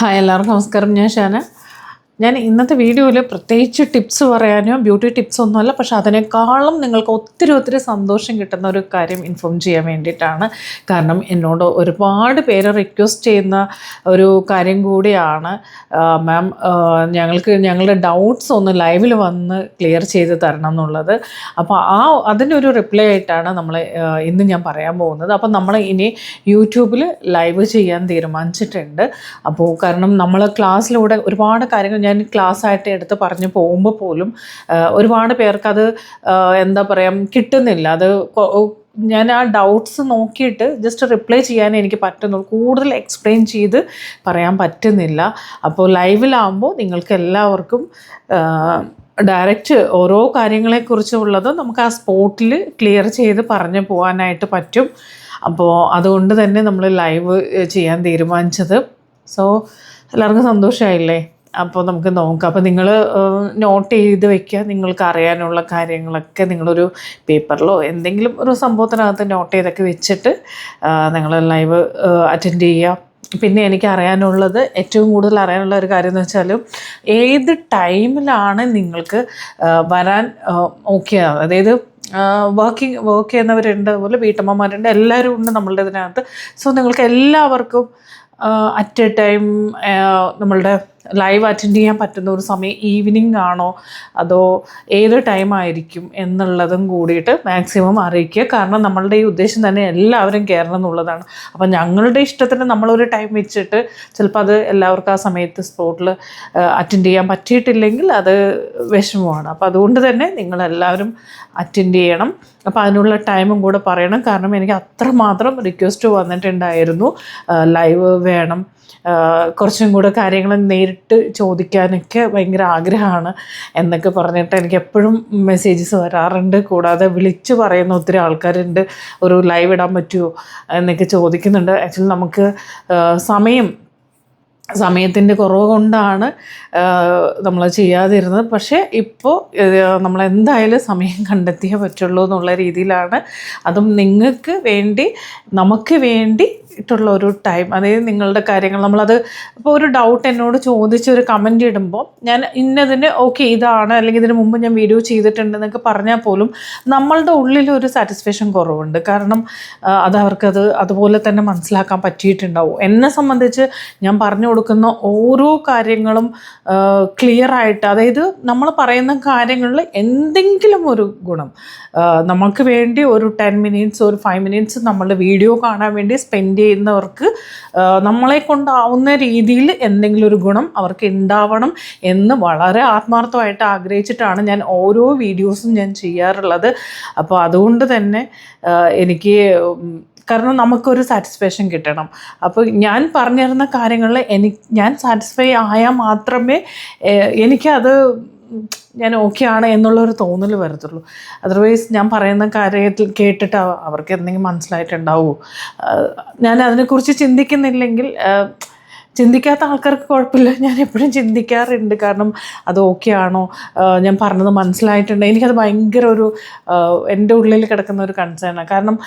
Hi എല്ലാവർക്കും നമസ്കാരം. ഞാൻ ഷാന. ഞാൻ ഇന്നത്തെ വീഡിയോയിൽ പ്രത്യേകിച്ച് ടിപ്സ് പറയാനോ ബ്യൂട്ടി ടിപ്സ് ഒന്നുമല്ല പക്ഷെ അതിനേക്കാളും നിങ്ങൾക്ക് ഒത്തിരി ഒത്തിരി സന്തോഷം കിട്ടുന്ന ഒരു കാര്യം ഇൻഫോം ചെയ്യാൻ വേണ്ടിയിട്ടാണ്. കാരണം എന്നോട് ഒരുപാട് പേര് റിക്വസ്റ്റ് ചെയ്യുന്ന ഒരു കാര്യം കൂടിയാണ്. മാം ഞങ്ങൾക്ക് ഞങ്ങളുടെ ഡൗട്ട്സ് ഒന്ന് ലൈവിൽ വന്ന് ക്ലിയർ ചെയ്ത് തരണം എന്നുള്ളത്. അപ്പോൾ ആ അതിനൊരു റിപ്ലൈ ആയിട്ടാണ് നമ്മൾ ഇന്ന് ഞാൻ പറയാൻ പോകുന്നത്. അപ്പോൾ നമ്മൾ ഇനി യൂട്യൂബിൽ ലൈവ് ചെയ്യാൻ തീരുമാനിച്ചിട്ടുണ്ട്. അപ്പോൾ കാരണം നമ്മൾ ക്ലാസ്സിലൂടെ ഒരുപാട് കാര്യങ്ങൾ ഞാൻ ക്ലാസ് ആയിട്ട് എടുത്ത് പറഞ്ഞു പോകുമ്പോൾ പോലും ഒരുപാട് പേർക്കത് അത് എന്താ പറയുക കിട്ടുന്നില്ല. അത് ഞാൻ ആ ഡൗട്ട്സ് നോക്കിയിട്ട് ജസ്റ്റ് റിപ്ലൈ ചെയ്യാൻ എനിക്ക് പറ്റുന്നുള്ളൂ. കൂടുതൽ എക്സ്പ്ലെയിൻ ചെയ്ത് പറയാൻ പറ്റുന്നില്ല. അപ്പോൾ ലൈവിലാകുമ്പോൾ നിങ്ങൾക്ക് എല്ലാവർക്കും ഡയറക്റ്റ് ഓരോ കാര്യങ്ങളെക്കുറിച്ചുള്ളത് നമുക്ക് ആ സ്പോട്ടിൽ ക്ലിയർ ചെയ്ത് പറഞ്ഞു പോകാനായിട്ട് പറ്റും. അപ്പോൾ അതുകൊണ്ട് തന്നെ നമ്മൾ ലൈവ് ചെയ്യാൻ തീരുമാനിച്ചത്. സോ എല്ലാവർക്കും സന്തോഷമായില്ലേ അപ്പോൾ നമുക്ക് നോക്കാം. അപ്പോൾ നിങ്ങൾ നോട്ട് ചെയ്ത് വെക്കുക നിങ്ങൾക്ക് അറിയാനുള്ള കാര്യങ്ങളൊക്കെ നിങ്ങളൊരു പേപ്പറിലോ എന്തെങ്കിലും ഒരു സംഭവത്തിനകത്ത് നോട്ട് ചെയ്തൊക്കെ വെച്ചിട്ട് നിങ്ങൾ ലൈവ് അറ്റൻഡ് ചെയ്യുക പിന്നെ എനിക്ക് അറിയാനുള്ളത് ഏറ്റവും കൂടുതൽ അറിയാനുള്ള ഒരു കാര്യം എന്ന് വെച്ചാൽ ഏത് ടൈമിലാണ് നിങ്ങൾക്ക് വരാൻ ഓക്കെ അതായത് വർക്കിംഗ് വർക്ക് ചെയ്യുന്നവരുണ്ട് അതുപോലെ വീട്ടമ്മമാരുണ്ട് എല്ലാവരും ഉണ്ട് നമ്മളുടെ ഇതിനകത്ത്. സോ നിങ്ങൾക്ക് എല്ലാവർക്കും അറ്റ് എ ടൈം നമ്മളുടെ ലൈവ് അറ്റൻഡ് ചെയ്യാൻ പറ്റുന്ന ഒരു സമയം ഈവനിങ് ആണോ? അതോ ഏത് ടൈം ആയിരിക്കും എന്നുള്ളതും കൂടിയിട്ട് മാക്സിമം അറിയിക്കുക. കാരണം നമ്മളുടെ ഈ ഉദ്ദേശം തന്നെ എല്ലാവരും കയറണം എന്നുള്ളതാണ്. അപ്പം ഞങ്ങളുടെ ഇഷ്ടത്തിന് നമ്മളൊരു ടൈം വെച്ചിട്ട് ചിലപ്പോൾ അത് എല്ലാവർക്കും ആ സമയത്ത് സ്പോട്ടിൽ അറ്റൻഡ് ചെയ്യാൻ പറ്റിയിട്ടില്ലെങ്കിൽ അത് വിഷമമാണ്. അപ്പോൾ അതുകൊണ്ട് തന്നെ നിങ്ങളെല്ലാവരും അറ്റൻഡ് ചെയ്യണം. അപ്പോൾ അതിനുള്ള ടൈമും കൂടെ പറയണം. കാരണം എനിക്ക് അത്രമാത്രം റിക്വസ്റ്റ് വന്നിട്ടുണ്ടായിരുന്നു. ലൈവ് വേണം. കുറച്ചും കൂടെ കാര്യങ്ങൾ നേരിട്ട് ചോദിക്കാനൊക്കെ ഭയങ്കര ആഗ്രഹമാണ് എന്നൊക്കെ പറഞ്ഞിട്ട് എനിക്ക് എപ്പോഴും മെസ്സേജസ് വരാറുണ്ട്. കൂടാതെ വിളിച്ച് പറയുന്ന ഒത്തിരി ആൾക്കാരുണ്ട്. ഒരു ലൈവ് ഇടാൻ പറ്റുമോ എന്നൊക്കെ ചോദിക്കുന്നുണ്ട്. ആക്ച്വലി നമുക്ക് സമയം സമയത്തിന്റെ കുറവ് കൊണ്ടാണ് നമ്മൾ ചെയ്യാതിരുന്നത്. പക്ഷേ ഇപ്പോൾ നമ്മൾ എന്തായാലും സമയം കണ്ടെത്തിയേ പറ്റുള്ളൂ എന്നുള്ള രീതിയിലാണ്. അതും നിങ്ങൾക്ക് വേണ്ടി നമുക്ക് വേണ്ടി ട്ടുള്ള ഒരു ടൈം. അതായത് നിങ്ങളുടെ കാര്യങ്ങൾ നമ്മളത് ഇപ്പോൾ ഒരു ഡൗട്ട് എന്നോട് ചോദിച്ച് ഒരു കമന്റ് ഇടുമ്പോൾ ഞാൻ ഇന്നതിന് ഓക്കെ ഇതാണ് അല്ലെങ്കിൽ ഇതിന് മുമ്പ് ഞാൻ വീഡിയോ ചെയ്തിട്ടുണ്ട് എന്നൊക്കെ പറഞ്ഞാൽ പോലും നമ്മളുടെ ഉള്ളിൽ ഒരു സാറ്റിസ്ഫാക്ഷൻ കുറവുണ്ട്. കാരണം അത് അവർക്കത് അതുപോലെ തന്നെ മനസ്സിലാക്കാൻ പറ്റിയിട്ടുണ്ടാവും. എന്നെ സംബന്ധിച്ച് ഞാൻ പറഞ്ഞു കൊടുക്കുന്ന ഓരോ കാര്യങ്ങളും ക്ലിയർ ആയിട്ട് അതായത് നമ്മൾ പറയുന്ന കാര്യങ്ങളിൽ എന്തെങ്കിലും ഒരു ഗുണം. നമുക്ക് വേണ്ടി ഒരു ടെൻ മിനിറ്റ്സ് ഒരു ഫൈവ് മിനിറ്റ്സ് നമ്മളുടെ വീഡിയോ കാണാൻ വേണ്ടി സ്പെൻഡ് ചെയ്യുന്നവർക്ക് നമ്മളെ കൊണ്ടാവുന്ന രീതിയിൽ എന്തെങ്കിലും ഒരു ഗുണം അവർക്ക് ഉണ്ടാവണം എന്ന് വളരെ ആത്മാർത്ഥമായിട്ട് ആഗ്രഹിച്ചിട്ടാണ് ഞാൻ ഓരോ വീഡിയോസും ഞാൻ ചെയ്യാറുള്ളത്. അപ്പോൾ അതുകൊണ്ട് തന്നെ എനിക്ക് കാരണം നമുക്കൊരു സാറ്റിസ്ഫാക്ഷൻ കിട്ടണം. അപ്പോൾ ഞാൻ പറഞ്ഞു തരുന്ന കാര്യങ്ങളിൽ എനിക്ക് ഞാൻ സാറ്റിസ്ഫൈ ആയാൽ മാത്രമേ എനിക്കത് ഞാൻ ഓക്കെ ആണ് എന്നുള്ളൊരു തോന്നൽ വരത്തുള്ളൂ. അതർവൈസ് ഞാൻ പറയുന്ന കാര്യത്തിൽ കേട്ടിട്ട് അവർക്ക് എന്തെങ്കിലും മനസ്സിലായിട്ടുണ്ടാവുമോ ഞാൻ അതിനെക്കുറിച്ച് ചിന്തിക്കുന്നില്ലെങ്കിൽ ചിന്തിക്കാത്ത ആൾക്കാർക്ക് കുഴപ്പമില്ല. ഞാൻ എപ്പോഴും ചിന്തിക്കാറുണ്ട്. കാരണം അത് ഓക്കെ ആണോ? ഞാൻ പറഞ്ഞത് മനസ്സിലായിട്ടുണ്ട്. എനിക്കത് ഭയങ്കര ഒരു എന്റെ ഉള്ളിൽ കിടക്കുന്ന ഒരു കൺസേണാണ് കാരണം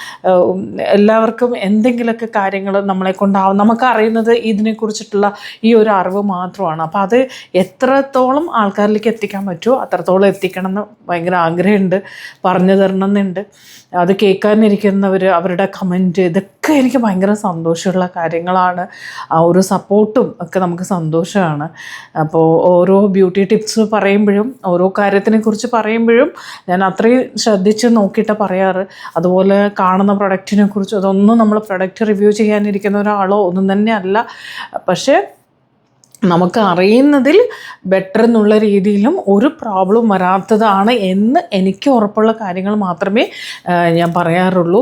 എല്ലാവർക്കും എന്തെങ്കിലുമൊക്കെ കാര്യങ്ങൾ നമ്മളെ കൊണ്ടാവും. നമുക്ക് അറിയുന്നത് ഇതിനെക്കുറിച്ചിട്ടുള്ള ഈ ഒരു അറിവ് മാത്രമാണ്. അപ്പോൾ അത് എത്രത്തോളം ആൾക്കാരിലേക്ക് എത്തിക്കാൻ പറ്റുമോ അത്രത്തോളം എത്തിക്കണം എന്ന് ഭയങ്കര ആഗ്രഹമുണ്ട്. പറഞ്ഞു തരണം എന്നുണ്ട് അത് കേൾക്കാനിരിക്കുന്നവർ അവരുടെ കമന്റ് ഇതൊക്കെ എനിക്ക് ഭയങ്കര സന്തോഷമുള്ള കാര്യങ്ങളാണ്. ആ ഒരു സപ്പോർട്ടും ഒക്കെ നമുക്ക് സന്തോഷമാണ്. അപ്പോൾ ഓരോ ബ്യൂട്ടി ടിപ്സ് പറയുമ്പോഴും ഓരോ കാര്യത്തിനെ കുറിച്ച് പറയുമ്പോഴും ഞാൻ അത്രയും ശ്രദ്ധിച്ച് നോക്കിയിട്ട് പറയാറ്. അതുപോലെ കാണുന്ന പ്രൊഡക്റ്റിനെ കുറിച്ച് അതൊന്നും നമ്മൾ പ്രൊഡക്റ്റ് റിവ്യൂ ചെയ്യാനിരിക്കുന്ന ഒരാളോ ഒന്നും തന്നെ അല്ല പക്ഷേ നമുക്ക് അറിയുന്നതിൽ ബെറ്റർ എന്നുള്ള രീതിയിലും ഒരു പ്രോബ്ലം വരാത്തതാണ് എന്ന് എനിക്ക് ഉറപ്പുള്ള കാര്യങ്ങൾ മാത്രമേ ഞാൻ പറയാറുള്ളൂ.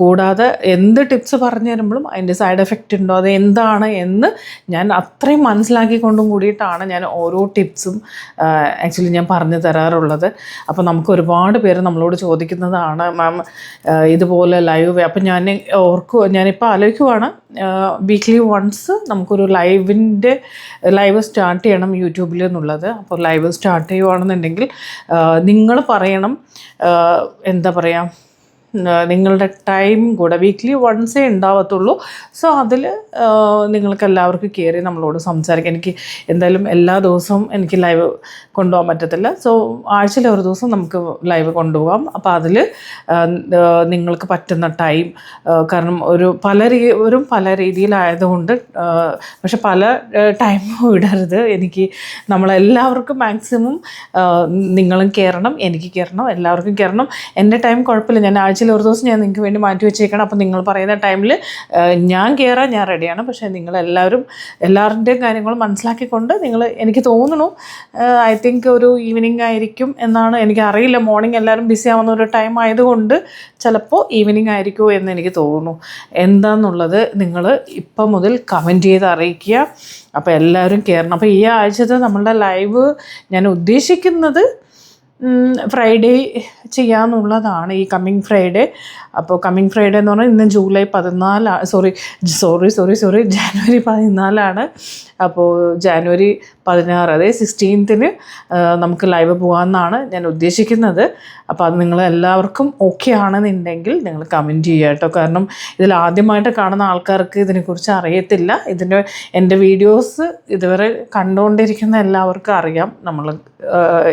കൂടാതെ എന്ത് ടിപ്സ് പറഞ്ഞു തരുമ്പോഴും അതിന്റെ സൈഡ് എഫക്റ്റ് ഉണ്ടോ അത് എന്താണ് എന്ന് ഞാൻ അത്രയും മനസ്സിലാക്കിക്കൊണ്ടും കൂടിയിട്ടാണ് ഞാൻ ഓരോ ടിപ്സും ആക്ച്വലി ഞാൻ പറഞ്ഞു തരാറുള്ളത്. അപ്പോൾ നമുക്ക് ഒരുപാട് പേര് നമ്മളോട് ചോദിക്കുന്നതാണ് മാം ഇതുപോലെ ലൈവ് അപ്പം ഞാൻ ഓർക്കുക ഞാനിപ്പോൾ ആലോചിക്കുവാണ് വീക്ക്ലി വൺസ് നമുക്കൊരു ലൈവിന്റെ ലൈവ് സ്റ്റാർട്ട് ചെയ്യണം യൂട്യൂബിൽ എന്നുള്ളത്. അപ്പോൾ ലൈവ് സ്റ്റാർട്ട് ചെയ്യുവാണെന്നുണ്ടെങ്കിൽ നിങ്ങൾ പറയണം എന്താ പറയുക നിങ്ങളുടെ ടൈം കൂടെ വീക്ക്ലി വൺസേ ഉണ്ടാവത്തുള്ളൂ. സോ അതിൽ നിങ്ങൾക്ക് എല്ലാവർക്കും കയറി നമ്മളോട് സംസാരിക്കാം. എനിക്ക് എന്തായാലും എല്ലാ ദിവസവും എനിക്ക് ലൈവ് കൊണ്ടുപോകാൻ പറ്റത്തില്ല. സോ ആഴ്ചയിൽ ഒരു ദിവസം നമുക്ക് ലൈവ് കൊണ്ടുപോകാം. അപ്പോൾ അതിൽ നിങ്ങൾക്ക് പറ്റുന്ന ടൈം കാരണം ഒരു പല ഒരു പല രീതിയിലായതുകൊണ്ട് പക്ഷെ പല ടൈമും ഇടരുത് എനിക്ക് നമ്മളെല്ലാവർക്കും മാക്സിമം നിങ്ങളും കയറണം എനിക്ക് കയറണം എല്ലാവർക്കും കയറണം എന്റെ ടൈം കുഴപ്പമില്ല. ഞാൻ ആഴ്ചയിൽ ഒരു ദിവസം ഞാൻ നിങ്ങൾക്ക് വേണ്ടി മാറ്റി വെച്ചേക്കണം. അപ്പോൾ നിങ്ങൾ പറയുന്ന ടൈമിൽ ഞാൻ കയറാൻ ഞാൻ റെഡിയാണ് പക്ഷേ നിങ്ങളെല്ലാവരും എല്ലാവരുടെയും കാര്യങ്ങൾ മനസ്സിലാക്കിക്കൊണ്ട് നിങ്ങൾ എനിക്ക് തോന്നുന്നു ഐ തിങ്ക് ഒരു ഈവനിങ് ആയിരിക്കും എന്നാണ് എനിക്ക് അറിയില്ല മോർണിംഗ് എല്ലാവരും ബിസി ആവുന്ന ഒരു ടൈം ആയതുകൊണ്ട് ചിലപ്പോൾ ഈവനിങ് ആയിരിക്കുമോ എന്ന് എനിക്ക് തോന്നുന്നു. എന്താണെന്നുള്ളത് നിങ്ങൾ ഇപ്പം മുതൽ കമന്റ് ചെയ്ത് അറിയിക്കുക. അപ്പോൾ എല്ലാവരും കയറണം അപ്പോൾ ഈ ആഴ്ചത്തെ നമ്മളുടെ ലൈവ് ഞാൻ ഉദ്ദേശിക്കുന്നത് ഫ്രൈഡേ ചെയ്യാമെന്നുള്ളതാണ് ഈ കമ്മിങ് ഫ്രൈഡേ അപ്പോൾ കമ്മിങ് ഫ്രൈഡേ എന്ന് പറഞ്ഞാൽ ഇന്ന് ജൂലൈ പതിനാല് sorry sorry sorry sorry January പതിനാലാണ്. അപ്പോൾ ജാനുവരി പതിനാറ് അതായത് സിക്സ്റ്റീൻത്തിന് നമുക്ക് ലൈവ് പോകാമെന്നാണ് ഞാൻ ഉദ്ദേശിക്കുന്നത്. അപ്പോൾ അത് നിങ്ങൾ എല്ലാവർക്കും ഓക്കെ ആണെന്നുണ്ടെങ്കിൽ നിങ്ങൾ കമന്റ് ചെയ്യുക കേട്ടോ. കാരണം ഇതിൽ ആദ്യമായിട്ട് കാണുന്ന ആൾക്കാർക്ക് ഇതിനെക്കുറിച്ച് അറിയത്തില്ല. ഇതിന്റെ എന്റെ വീഡിയോസ് ഇതുവരെ കണ്ടുകൊണ്ടിരിക്കുന്ന എല്ലാവർക്കും അറിയാം. നമ്മൾ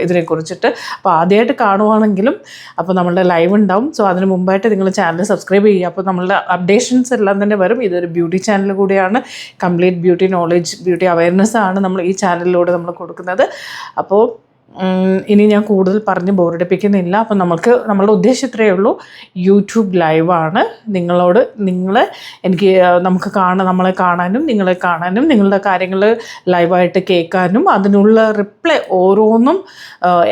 ഇതിനെക്കുറിച്ചിട്ട്. അപ്പോൾ ആദ്യമായിട്ട് കാണുവാണെങ്കിലും അപ്പോൾ നമ്മളുടെ ലൈവ് ഉണ്ടാവും. സോ അതിന് മുമ്പായിട്ട് നിങ്ങൾ ചാനൽ സബ്സ്ക്രൈബ് ചെയ്യുക. അപ്പോൾ നമ്മളുടെ അപ്ഡേഷൻസ് എല്ലാം തന്നെ വരും. ഇതൊരു ബ്യൂട്ടി ചാനൽ കൂടിയാണ്. Complete beauty knowledge beauty awareness ആണ് നമ്മൾ ഈ ചാനലിലൂടെ നമ്മൾ കൊടുക്കുന്നത്. അപ്പോൾ ഇനി ഞാൻ കൂടുതൽ പറഞ്ഞ് ബോറടിപ്പിക്കുന്നില്ല. അപ്പം നമുക്ക് നമ്മളുടെ ഉദ്ദേശം ഇത്രയേ ഉള്ളൂ. യൂട്യൂബ് ലൈവാണ് നിങ്ങളോട് നിങ്ങളെ എനിക്ക് നമുക്ക് കാണാൻ നമ്മളെ കാണാനും നിങ്ങളെ കാണാനും നിങ്ങളുടെ കാര്യങ്ങൾ ലൈവായിട്ട് കേൾക്കാനും അതിനുള്ള റിപ്ലൈ ഓരോന്നും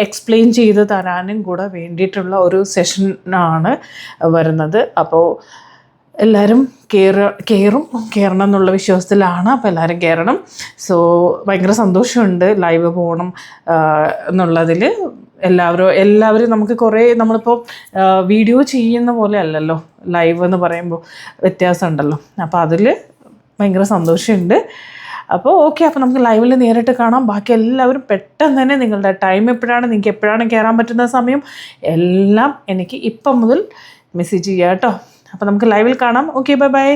എക്സ്പ്ലെയിൻ ചെയ്ത് തരാനും കൂടെ വേണ്ടിയിട്ടുള്ള ഒരു സെഷനാണ് വരുന്നത്. അപ്പോൾ എല്ലാവരും കയറ കയറും കയറണം എന്നുള്ള വിശ്വാസത്തിലാണ് അപ്പോൾ എല്ലാവരും കയറണം സോ ഭയങ്കര സന്തോഷമുണ്ട് ലൈവ് പോകണം എന്നുള്ളതിൽ എല്ലാവരും എല്ലാവരും നമുക്ക് കുറേ നമ്മളിപ്പോൾ വീഡിയോ ചെയ്യുന്ന പോലെ അല്ലല്ലോ ലൈവ് എന്ന് പറയുമ്പോൾ വ്യത്യാസമുണ്ടല്ലോ. അപ്പോൾ അതിൽ ഭയങ്കര സന്തോഷമുണ്ട്. അപ്പോൾ ഓക്കെ അപ്പോൾ നമുക്ക് ലൈവിൽ നേരിട്ട് കാണാം. ബാക്കി എല്ലാവരും പെട്ടെന്ന് തന്നെ നിങ്ങളുടെ ടൈം എപ്പോഴാണ് നിങ്ങൾക്ക് എപ്പോഴാണ് കയറാൻ പറ്റുന്ന സമയം എല്ലാം എനിക്ക് ഇപ്പം മുതൽ മെസ്സേജ് ചെയ്യാം കേട്ടോ അപ്പോൾ നമുക്ക് ലൈവിൽ കാണാം. Okay bye bye